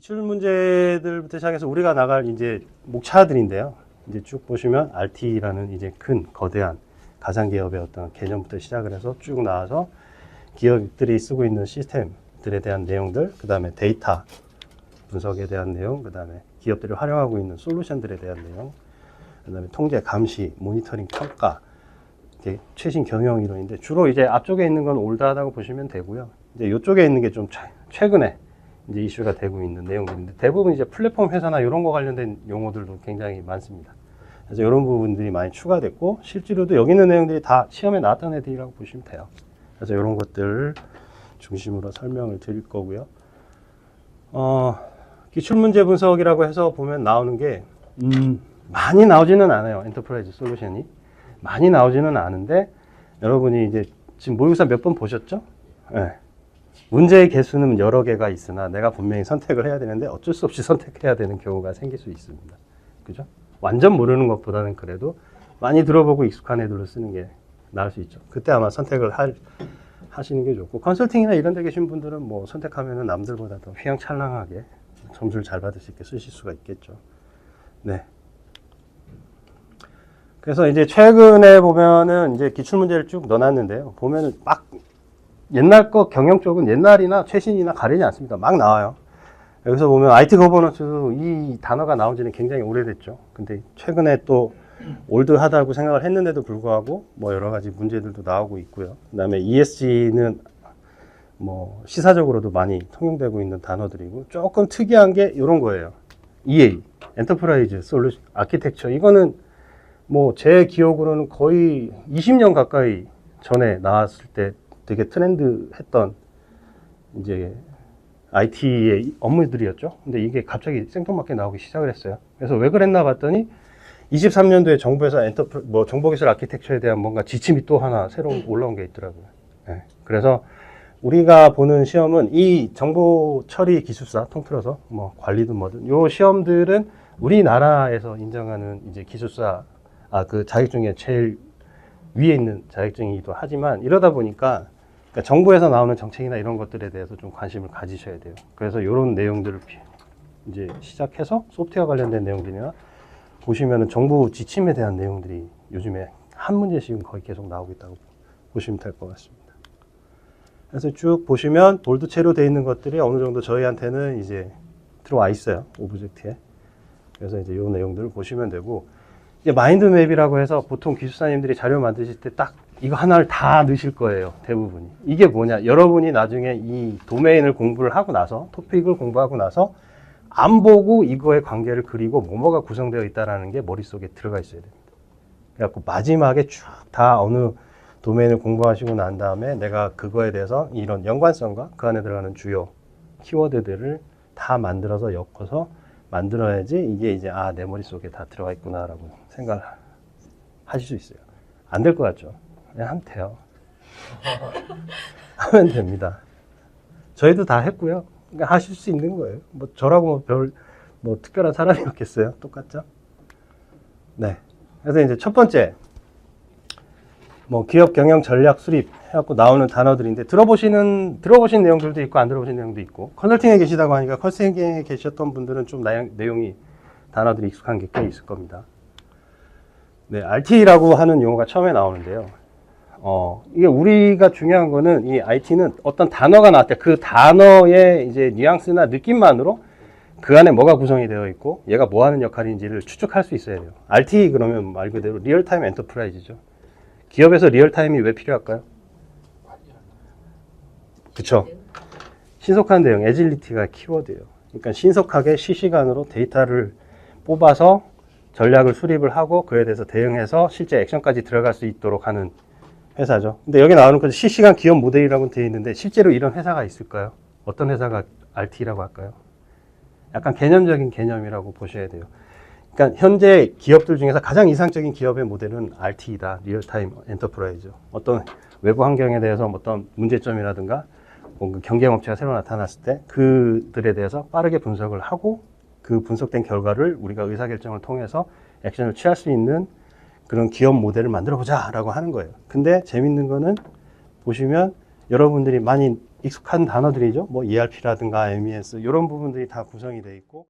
기출 문제들부터 시작해서 우리가 나갈 이제 목차들인데요. 이제 쭉 보시면 RT라는 이제 큰 거대한 가상 기업의 어떤 개념부터 시작을 해서 쭉 나와서 기업들이 쓰고 있는 시스템들에 대한 내용들, 그 다음에 데이터 분석에 대한 내용, 그 다음에 기업들이 활용하고 있는 솔루션들에 대한 내용, 그 다음에 통제, 감시, 모니터링, 평가, 이게 최신 경영 이론인데 주로 이제 앞쪽에 있는 건 올드하다고 보시면 되고요. 이제 이쪽에 있는 게 좀 최근에 이제 이슈가 되고 있는 내용들인데 대부분 이제 플랫폼 회사나 이런 거 관련된 용어들도 굉장히 많습니다. 그래서 이런 부분들이 많이 추가됐고 실제로도 여기 있는 내용들이 다 시험에 나왔던 애들이라고 보시면 돼요. 그래서 이런 것들 중심으로 설명을 드릴 거고요. 어, 기출 문제 분석이라고 해서 보면 나오는 게 음, 많이 나오지는 않아요. 엔터프라이즈 솔루션이 많이 나오지는 않은데 여러분이 이제 지금 모의고사 몇 번 보셨죠? 네. 문제의 개수는 여러 개가 있으나 내가 분명히 선택을 해야 되는데 어쩔 수 없이 선택해야 되는 경우가 생길 수 있습니다. 그죠? 완전 모르는 것보다는 그래도 많이 들어보고 익숙한 애들로 쓰는 게 나을 수 있죠. 그때 아마 선택을 할, 하시는 게 좋고 컨설팅이나 이런 데 계신 분들은 뭐 선택하면은 남들보다 더 휘황찬란하게 점수를 잘 받을 수 있게 쓰실 수가 있겠죠. 네. 그래서 이제 최근에 보면은 이제 기출 문제를 쭉 넣어놨는데요. 보면은 막 옛날 거 경영 쪽은 옛날이나 최신이나 가리지 않습니다. 막 나와요. 여기서 보면 IT 거버넌스 이 단어가 나온 지는 굉장히 오래됐죠. 근데 최근에 또 올드하다고 생각을 했는데도 불구하고 뭐 여러 가지 문제들도 나오고 있고요. 그다음에 ESG는 뭐 시사적으로도 많이 통용되고 있는 단어들이고 조금 특이한 게 이런 거예요. EA, 엔터프라이즈 솔루션 아키텍처 이거는 뭐 제 기억으로는 거의 20년 가까이 전에 나왔을 때 되게 트렌드 했던 이제 IT의 업무들이었죠. 근데 이게 갑자기 생뚱맞게 나오기 시작을 했어요. 그래서 왜 그랬나 봤더니 23년도에 정부에서 엔터프 뭐 정보기술 아키텍처에 대한 뭔가 지침이 또 하나 새로 올라온 게 있더라고요. 네. 그래서 우리가 보는 시험은 이 정보 처리 기술사 통틀어서 뭐 관리든 뭐든 요 시험들은 우리나라에서 인정하는 이제 기술사 아 그 자격증의 제일 위에 있는 자격증이기도 하지만 이러다 보니까 그러니까 정부에서 나오는 정책이나 이런 것들에 대해서 좀 관심을 가지셔야 돼요. 그래서 이런 내용들을 피- 이제 시작해서 소프트웨어 관련된 내용들이나 보시면은 정부 지침에 대한 내용들이 요즘에 한 문제씩은 거의 계속 나오고 있다고 보시면 될 것 같습니다. 그래서 쭉 보시면 볼드체로 되어 있는 것들이 어느 정도 저희한테는 이제 들어와 있어요. 오브젝트에. 그래서 이제 이 내용들을 보시면 되고 이제 마인드맵이라고 해서 보통 기술사님들이 자료 만드실 때 딱 이거 하나를 다 넣으실 거예요. 대부분이. 이게 뭐냐? 여러분이 나중에 이 도메인을 공부를 하고 나서 토픽을 공부하고 나서 안 보고 이거의 관계를 그리고 뭐뭐가 구성되어 있다라는 게 머릿속에 들어가 있어야 됩니다. 그래갖고 마지막에 쭉 다 어느 도메인을 공부하시고 난 다음에 내가 그거에 대해서 이런 연관성과 그 안에 들어가는 주요 키워드들을 다 만들어서 엮어서 만들어야지 이게 이제 아 내 머릿속에 다 들어가 있구나라고 생각을 하실 수 있어요. 안 될 것 같죠? 그냥 하면 돼요. 하면 됩니다. 저희도 다 했고요. 그러니까 하실 수 있는 거예요. 뭐 저라고 뭐 별 뭐 특별한 사람이 없겠어요. 똑같죠? 네. 그래서 이제 첫 번째 뭐 기업 경영 전략 수립 해갖고 나오는 단어들인데 들어보시는 들어보신 내용들도 있고 안 들어보신 내용도 있고 컨설팅에 계시다고 하니까 컨설팅에 계셨던 분들은 좀 나영- 내용이 단어들이 익숙한 게 꽤 있을 겁니다. 네, RT라고 하는 용어가 처음에 나오는데요. 어, 이게 우리가 중요한 거는 이 IT는 어떤 단어가 나왔을 때 그 단어의 이제 뉘앙스나 느낌만으로 그 안에 뭐가 구성이 되어 있고 얘가 뭐 하는 역할인지를 추측할 수 있어야 돼요. RT 그러면 말 그대로 리얼타임 엔터프라이즈죠. 기업에서 리얼타임이 왜 필요할까요? 그쵸. 신속한 대응, 에질리티가 키워드예요. 그러니까 신속하게 실시간으로 데이터를 뽑아서 전략을 수립을 하고 그에 대해서 대응해서 실제 액션까지 들어갈 수 있도록 하는 회사죠. 근데 여기 나오는 건 실시간 기업 모델이라고 되어 있는데 실제로 이런 회사가 있을까요? 어떤 회사가 RT라고 할까요? 약간 개념적인 개념이라고 보셔야 돼요. 그러니까 현재 기업들 중에서 가장 이상적인 기업의 모델은 RT이다. 리얼타임 엔터프라이즈. 어떤 외부 환경에 대해서 어떤 문제점이라든가 뭔가 경쟁 업체가 새로 나타났을 때 그들에 대해서 빠르게 분석을 하고 그 분석된 결과를 우리가 의사결정을 통해서 액션을 취할 수 있는 그런 기업 모델을 만들어 보자라고 하는 거예요. 근데 재밌는 거는 보시면 여러분들이 많이 익숙한 단어들이죠. 뭐 ERP라든가 MES 이런 부분들이 다 구성이 돼 있고